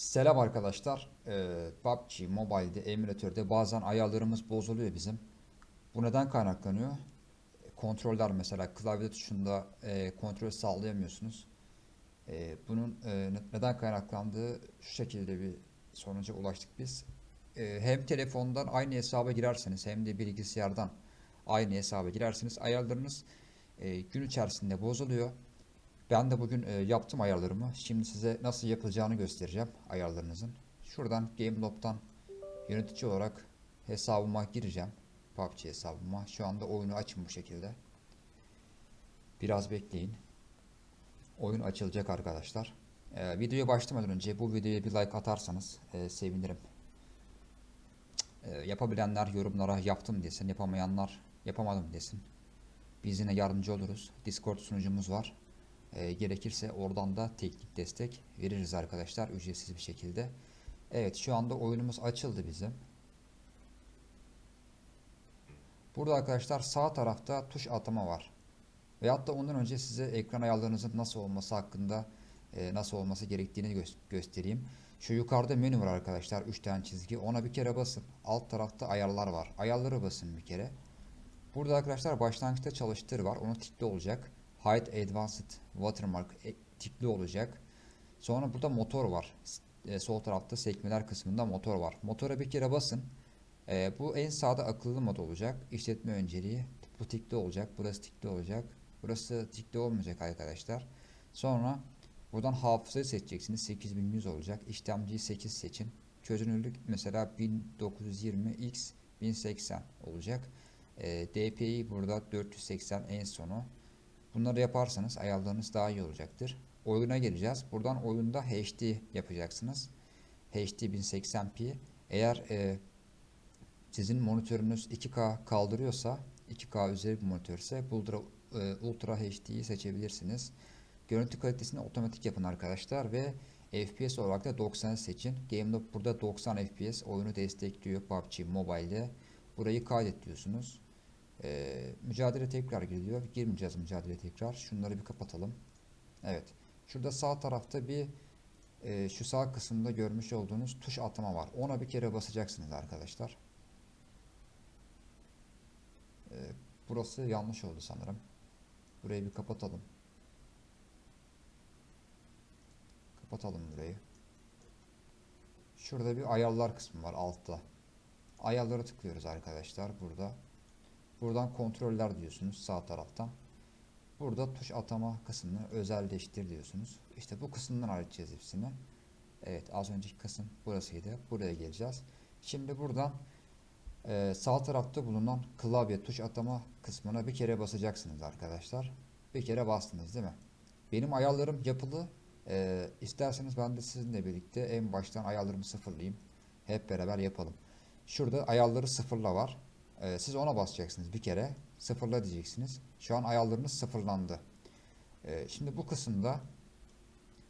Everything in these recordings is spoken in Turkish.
Selam arkadaşlar. Ee, PUBG Mobile'de, emülatörde bazen ayarlarımız bozuluyor bizim. Bu neden kaynaklanıyor? Kontroller mesela klavye tuşunda e, kontrol sağlayamıyorsunuz. E, bunun e, ne- neden kaynaklandığı şu şekilde bir sonuca ulaştık biz. E, hem telefondan aynı hesaba girerseniz hem de bilgisayardan aynı hesaba girerseniz ayarlarınız e, gün içerisinde bozuluyor. Ben de bugün e, yaptım ayarlarımı. Şimdi size nasıl yapılacağını göstereceğim ayarlarınızın. Şuradan GameLob'dan yönetici olarak hesabıma gireceğim. PUBG hesabıma. Şu anda oyunu açın bu şekilde. Biraz bekleyin. Oyun açılacak arkadaşlar. E, videoya başlamadan önce bu videoya bir like atarsanız e, sevinirim. E, yapabilenler yorumlara yaptım desin. Yapamayanlar yapamadım desin. Biz yine yardımcı oluruz. Discord sunucumuz var. E, gerekirse oradan da teknik destek veririz arkadaşlar ücretsiz bir şekilde. Evet şu anda oyunumuz açıldı bizim. Burada arkadaşlar sağ tarafta tuş atama var. Veyahut da ondan önce size ekran ayarlarınızın nasıl olması hakkında e, nasıl olması gerektiğini gö- göstereyim. Şu yukarıda menü var arkadaşlar 3 tane çizgi ona bir kere basın. Alt tarafta ayarlar var. Ayarları basın bir kere. Burada arkadaşlar başlangıçta çalıştır var. Onu tikli olacak. Hide Advanced Watermark e, tikli olacak. Sonra burada motor var. E, sol tarafta sekmeler kısmında motor var. Motora bir kere basın. E, bu en sağda akıllı mod olacak. İşletme önceliği. Bu tikli olacak. Burası tikli olacak. Burası tikli olmayacak arkadaşlar. Sonra buradan hafızayı seçeceksiniz. 8100 olacak. İşlemciyi 8 seçin. Çözünürlük mesela 1920 x 1080 olacak. E, DPI burada 480 en sonu. Bunları yaparsanız ayarlarınız daha iyi olacaktır. Oyuna geleceğiz. Buradan oyunda HD yapacaksınız. HD 1080p. Eğer e, sizin monitörünüz 2K kaldırıyorsa 2K üzeri bir monitörse Ultra, e, Ultra HD'yi seçebilirsiniz. Görüntü kalitesini otomatik yapın arkadaşlar ve FPS olarak da 90 seçin. GameLob burada 90 FPS oyunu destekliyor PUBG Mobile'de. Burayı kaydet diyorsunuz. Ee, mücadele tekrar geliyor. Girmeyeceğiz mücadele tekrar. Şunları bir kapatalım. Evet. Şurada sağ tarafta bir e, şu sağ kısımda görmüş olduğunuz tuş atama var. Ona bir kere basacaksınız arkadaşlar. Ee, burası yanlış oldu sanırım. Burayı bir kapatalım. Kapatalım burayı. Şurada bir ayarlar kısmı var altta. Ayarlara tıklıyoruz arkadaşlar burada. Buradan kontroller diyorsunuz sağ taraftan. Burada tuş atama kısmını özelleştir diyorsunuz. İşte bu kısımdan halledeceğiz hepsini. Evet az önceki kısım burasıydı. Buraya geleceğiz. Şimdi buradan e, sağ tarafta bulunan klavye tuş atama kısmına bir kere basacaksınız arkadaşlar. Bir kere bastınız değil mi? Benim ayarlarım yapılı. E, isterseniz ben de sizinle birlikte en baştan ayarlarımı sıfırlayayım. Hep beraber yapalım. Şurada ayarları sıfırla var. Ee, siz ona basacaksınız bir kere. Sıfırla diyeceksiniz. Şu an ayarlarınız sıfırlandı. Ee, şimdi bu kısımda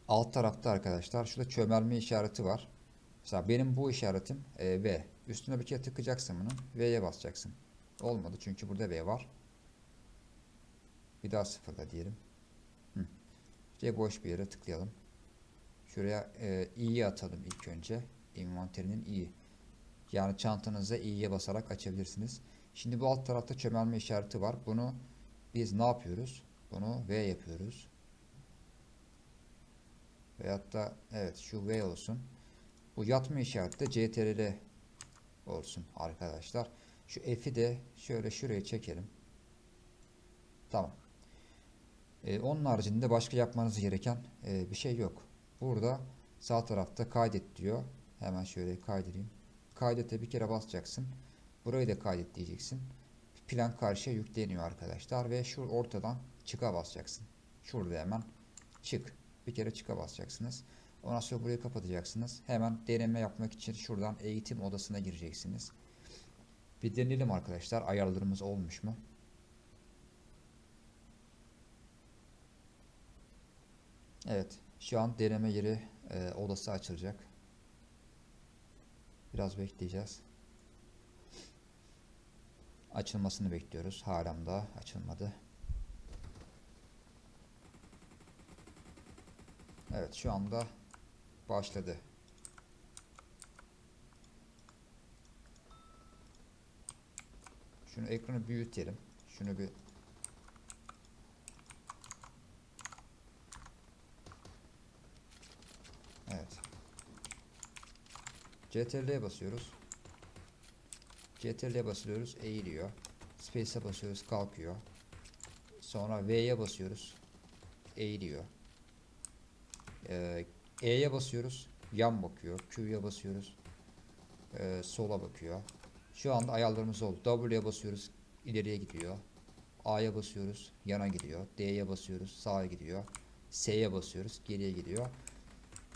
alt tarafta arkadaşlar şurada çömelme işareti var. Mesela benim bu işaretim e, V. Üstüne bir kere tıkacaksın bunun. V'ye basacaksın. Olmadı çünkü burada V var. Bir daha sıfırla diyelim. Hı. Boş bir yere tıklayalım. Şuraya e, i'yi atalım ilk önce. Envanterinin i. Yani çantanıza i'ye basarak açabilirsiniz. Şimdi bu alt tarafta çömelme işareti var. Bunu biz ne yapıyoruz? Bunu V yapıyoruz. Veyahut da evet şu V olsun. Bu yatma işareti de CTRL olsun arkadaşlar. Şu F'i de şöyle şuraya çekelim. Tamam. Ee, onun haricinde başka yapmanız gereken e, bir şey yok. Burada sağ tarafta kaydet diyor. Hemen şöyle kaydedeyim. Kaydete bir kere basacaksın. Burayı da kaydet diyeceksin. Plan karşıya yükleniyor arkadaşlar ve şu ortadan çıka basacaksın. Şurada hemen çık. Bir kere çıka basacaksınız. Ondan sonra burayı kapatacaksınız. Hemen deneme yapmak için şuradan eğitim odasına gireceksiniz. Bir deneyelim arkadaşlar. Ayarlarımız olmuş mu? Evet. Şu an deneme yeri e, odası açılacak. Biraz bekleyeceğiz. Açılmasını bekliyoruz. Halen daha açılmadı. Evet şu anda başladı. Şunu ekranı büyütelim. Şunu bir Evet. CTRL'ye basıyoruz. CTRL'ye basıyoruz, eğiliyor. Space'e basıyoruz, kalkıyor. Sonra V'ye basıyoruz, eğiliyor. Ee, E'ye basıyoruz, yan bakıyor. Q'ya basıyoruz, ee, sola bakıyor. Şu anda ayarlarımız oldu. W'ye basıyoruz, ileriye gidiyor. A'ya basıyoruz, yana gidiyor. D'ye basıyoruz, sağa gidiyor. S'ye basıyoruz, geriye gidiyor.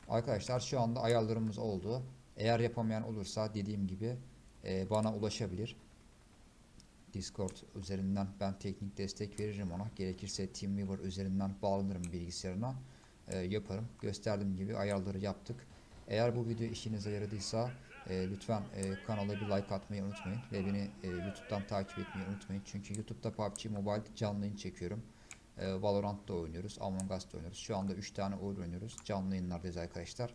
Arkadaşlar şu anda ayarlarımız oldu. Eğer yapamayan olursa dediğim gibi e, bana ulaşabilir. Discord üzerinden ben teknik destek veririm ona. Gerekirse TeamViewer üzerinden bağlanırım bilgisayarına. E, yaparım. Gösterdiğim gibi ayarları yaptık. Eğer bu video işinize yaradıysa e, lütfen e, kanala bir like atmayı unutmayın. Ve beni e, YouTube'dan takip etmeyi unutmayın. Çünkü YouTube'da PUBG Mobile canlı yayın çekiyorum. E, Valorant'ta oynuyoruz. Among Us'ta oynuyoruz. Şu anda 3 tane oyun oynuyoruz. Canlı yayınlardayız arkadaşlar.